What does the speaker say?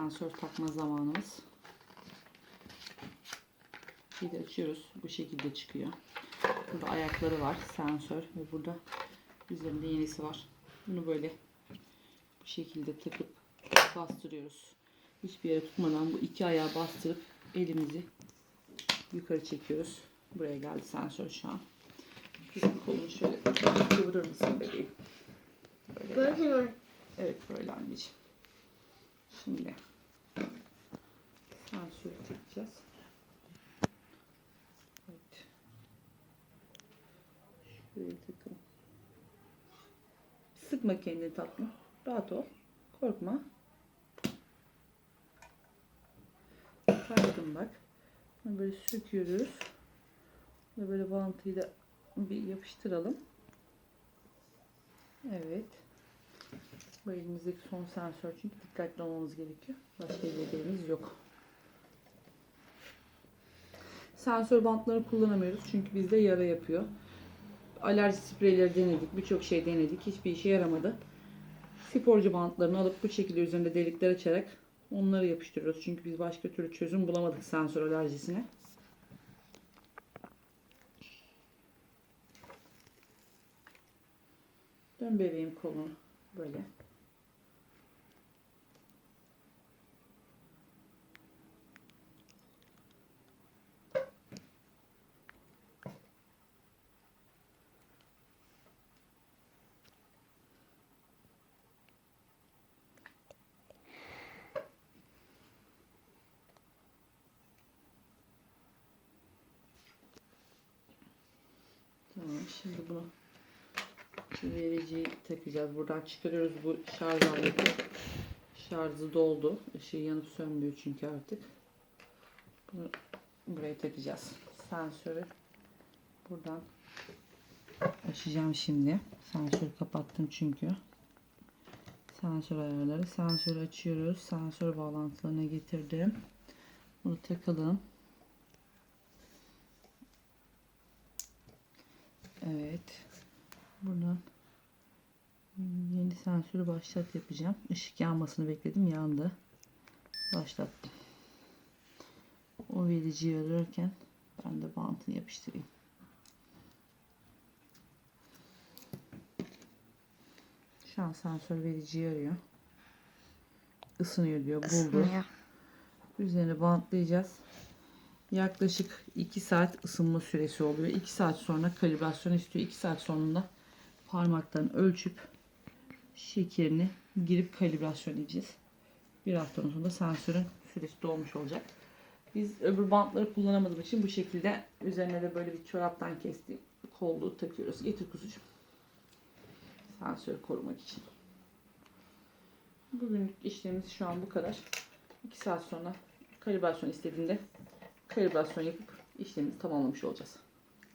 Sensör takma zamanımız. Bir de açıyoruz. Bu şekilde çıkıyor. Burada ayakları var. Sensör ve burada üzerinde yenisi var. Bunu böyle bu şekilde takıp bastırıyoruz. Hiçbir yere tutmadan bu iki ayağı bastırıp elimizi yukarı çekiyoruz. Buraya geldi sensör şu an. Kızım kolunu şöyle kıvırır mısın bebeğim? Böyle. Böyle mi? Evet böyle anneciğim. Şimdi sensörü takacağız. Evet. Şuraya takalım. Sıkma kendini tatlım. Rahat ol. Korkma. Taktım bak. Bunu Böyle söküyoruz. Ve böyle bantıyla bir yapıştıralım. Evet. Bu elimizdeki son sensör çünkü dikkatli olmamız gerekiyor. Başka bir yok. Sensör bantları kullanamıyoruz çünkü bizde yara yapıyor. Alerji spreyleri denedik, birçok şey denedik. Hiçbir işe yaramadı. Sporcu bantlarını alıp bu şekilde üzerinde delikler açarak onları yapıştırıyoruz. Çünkü biz başka türlü çözüm bulamadık sensör alerjisine. Dön bebeğim kolunu böyle. Tamam şimdi bunu vericiyi takacağız. Buradan çıkarıyoruz bu şarj aleti. Şarjı doldu. Işığı yanıp sönmüyor çünkü artık. Bunu buraya takacağız. Sensörü buradan açacağım şimdi. Sensörü kapattım çünkü. Sensör ayarları. Sensörü açıyoruz. Sensör bağlantılarına getirdim. Bunu takalım. Evet. Buradan yeni sensörü başlat yapacağım. Işık yanmasını bekledim. Yandı. Başlattım. O vericiyi ararken ben de bantını yapıştırayım. Şu an sensör vericiyi arıyor. Isınıyor diyor. Buldu. Isınıyor. Üzerine bantlayacağız. Yaklaşık 2 saat ısınma süresi oluyor. 2 saat sonra kalibrasyon istiyor. 2 saat sonunda parmaktan ölçüp şekerini girip kalibrasyon edeceğiz. Bir haftanın sonunda sensörün süresi dolmuş olacak. Biz öbür bantları kullanamadığım için bu şekilde üzerine de böyle bir çoraptan kestiğim kolluğu takıyoruz. Getir kuzucuğum. Sensörü korumak için. Bugünlük işlemimiz şu an bu kadar. 2 saat sonra kalibrasyon istediğinde kalibrasyon yapıp işlemimizi tamamlamış olacağız.